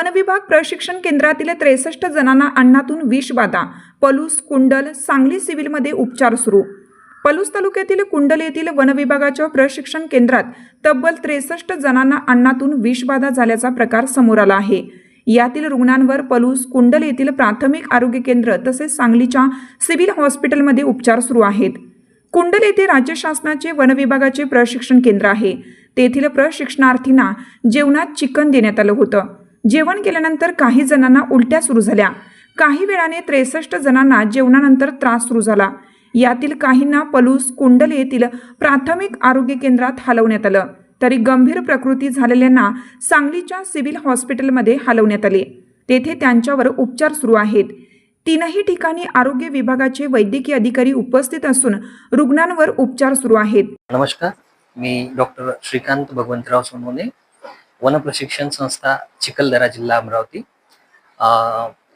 वनविभाग प्रशिक्षण केंद्रातील त्रेसष्ट जणांना अन्नातून विषबाधा पलूस कुंडल सांगली सिव्हिलमध्ये उपचार सुरू. पलूस तालुक्यातील कुंडल येथील वनविभागाच्या प्रशिक्षण केंद्रात तब्बल त्रेसष्ट जणांना अन्नातून विषबाधा झाल्याचा प्रकार समोर आला आहे. यातील रुग्णांवर पलूस कुंडल येथील प्राथमिक आरोग्य केंद्र तसेच सांगलीच्या सिव्हिल हॉस्पिटलमध्ये उपचार सुरू आहेत. कुंडल येथे राज्य शासनाचे वनविभागाचे प्रशिक्षण केंद्र आहे. तेथील प्रशिक्षणार्थींना जेवणात चिकन देण्यात आलं होतं. जेवण केल्यानंतर काही जणांना उलट्या सुरू झाल्या. काही वेळाने त्रेसष्ट जणांना जेवणानंतर त्रास सुरू झाला. यातील काहींना पलूस कुंडल येथील प्राथमिक आरोग्य केंद्रात हलवण्यात आलं. तरी गंभीर प्रकृती झालेल्यांना सांगलीच्या सिव्हिल हॉस्पिटलमध्ये हलवण्यात आले. तेथे त्यांच्यावर उपचार सुरू आहेत. तीनही ठिकाणी आरोग्य विभागाचे वैद्यकीय अधिकारी उपस्थित असून रुग्णांवर उपचार सुरू आहेत. नमस्कार. मी डॉक्टर श्रीकांत भगवंतराव सोनवणे वन प्रशिक्षण संस्था चिखलदरा जिल्हा अमरावती.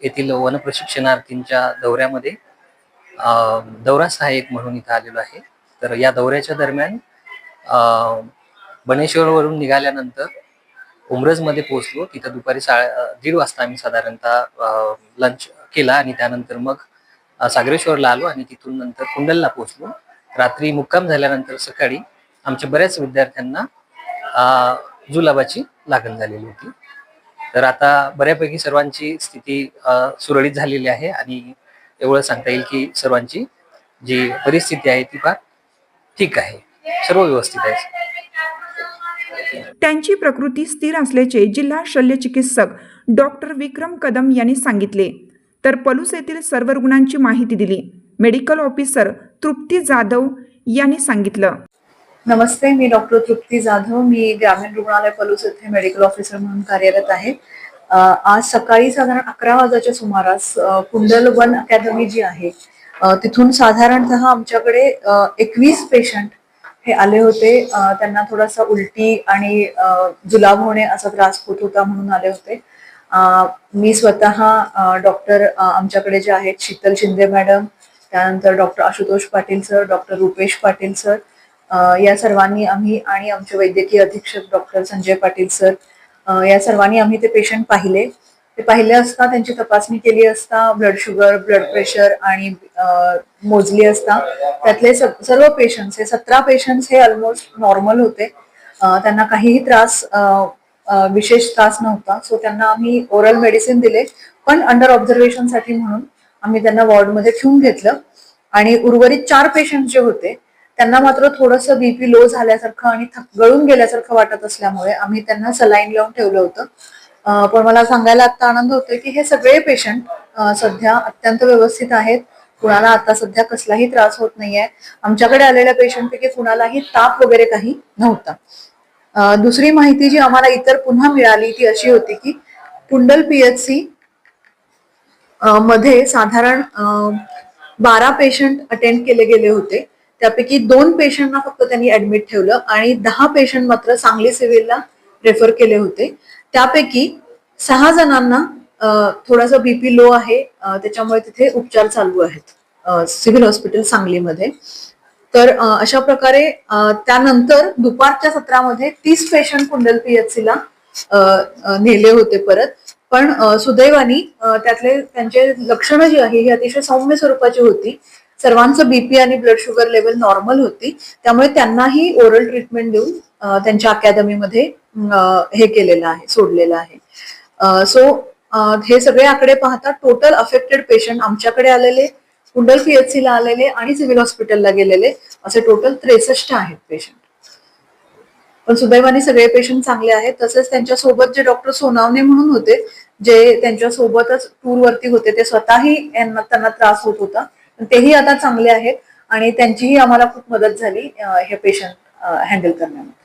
येथील वन प्रशिक्षणार्थींच्या दौऱ्यामध्ये दौरा सहाय्यक म्हणून इथं आलेलो आहे. तर या दौऱ्याच्या दरम्यान बनेश्वरवरून निघाल्यानंतर उमरजमध्ये पोहोचलो. तिथं दुपारी सा दीड वाजता आम्ही साधारणतः लंच केला आणि त्यानंतर मग सागरेश्वरला आलो आणि तिथून नंतर कुंडलला पोहोचलो. रात्री मुक्काम झाल्यानंतर सकाळी आमच्या बऱ्याच विद्यार्थ्यांना जुलाबाची लागण झालेली होती. तर आता बऱ्यापैकी सर्वांची स्थिती सुरळीत झालेली आहे आणि एवढं सांगता येईल की सर्वांची जी परिस्थिती आहे ती फार ठीक आहे. सर्व व्यवस्थित आहे. त्यांची प्रकृती स्थिर असल्याचे जिल्हा शल्य चिकित्सक डॉक्टर विक्रम कदम यांनी सांगितले. तर पलूस येथील सर्व रुग्णांची माहिती दिली. मेडिकल ऑफिसर तृप्ती जाधव यांनी सांगितलं. नमस्ते मी डॉक्टर तृप्ती जाधव. मी ग्रामीण रुग्णालय पलूस येथे मेडिकल ऑफिसर म्हणून कार्यरत आहे. आज सकाळी साधारण अकरा वाजाच्या सुमारास कुंडल वन अकॅदमी जी आहे तिथून साधारणतः आमच्याकडे एकवीस पेशंट हे आले होते. त्यांना थोडासा उलटी आणि जुलाब होणे असा त्रास होत होता म्हणून आले होते. मी स्वतः डॉक्टर आमच्याकडे जे आहेत शीतल शिंदे मॅडम त्यानंतर doctor Ashutosh Patil sir doctor Rupesh Patil sir या सर्वांनी आम्ही आणि आमचे वैद्यकीय अधीक्षक डॉक्टर संजय पाटील सर या सर्वांनी आम्ही ते पेशंट पाहिले. ते पाहिले असता त्यांची तपासणी केली असता ब्लड शुगर ब्लड प्रेशर आणि मोजली असता त्यातले सर्व पेशंट्स हे सतरा पेशंट्स हे ऑलमोस्ट नॉर्मल होते. त्यांना काहीही त्रास विशेष त्रास नव्हता. सो त्यांना आम्ही ओरल मेडिसिन दिले. पण अंडर ऑब्झर्वेशनसाठी म्हणून आम्ही त्यांना वॉर्डमध्ये ठेवून घेतलं. आणि उर्वरित चार पेशंट जे होते त्यांना मात्र थोडंसं बीपी लो झाल्यासारखं आणि थक गळून गेल्यासारखं वाटत असल्यामुळे आम्ही त्यांना सलाईन लावून ठेवलं होतं. पण मला सांगायला आता आनंद होतोय की हे सगळे पेशंट सध्या अत्यंत व्यवस्थित आहेत. कुणाला आता सध्या कसलाही त्रास होत नाहीये. आमच्याकडे आलेल्या पेशंटपैकी कुणालाही ताप वगैरे काही नव्हता. दुसरी माहिती जी आम्हाला इतर पुन्हा मिळाली ती अशी होती की पुंडल पीएचसी मध्ये साधारण बारा पेशंट अटेंड केले गेले होते. त्यापैकी दोन पेशंटना फक्त त्यांनी ऍडमिट ठेवलं आणि दहा पेशंट मात्र सांगली सिव्हिलला रेफर केले होते. त्यापैकी सहा जणांना थोडासा बीपी लो आहे. त्याच्यामुळे तिथे उपचार चालू आहेत सिव्हिल हॉस्पिटल सांगलीमध्ये. तर अशा प्रकारे त्यानंतर दुपारच्या सत्रामध्ये तीस पेशंट कुंडल पीएचसी ला नेले होते परत. पण सुदैवानी त्यातले त्यांचे लक्षणं जी आहे ही अतिशय सौम्य स्वरूपाची होती. सर्वांचं बीपी आणि ब्लड शुगर लेवल नॉर्मल होती. त्यामुळे त्यांनाही ओरल ट्रीटमेंट देऊन त्यांच्या अकॅदमीमध्ये हे केलेलं आहे सोडलेलं आहे. सो हे सगळे आकडे पाहता टोटल अफेक्टेड पेशंट आमच्याकडे आलेले कुंडल पीएचसी ला आलेले आणि सिव्हिल हॉस्पिटलला गेलेले असे टोटल त्रेसष्ट आहेत पेशंट पण सुदैवाने सगळे पेशंट चांगले आहेत. तसेच त्यांच्यासोबत जे डॉक्टर सोनावणे म्हणून होते जे त्यांच्या सोबतच टूर वरती होते ते स्वतःही त्यांना त्रास होत होता. तेही आता चांगले आहेत आणि त्यांचीही आम्हाला खूप मदत झाली हे पेशंट हँडल करण्यामध्ये.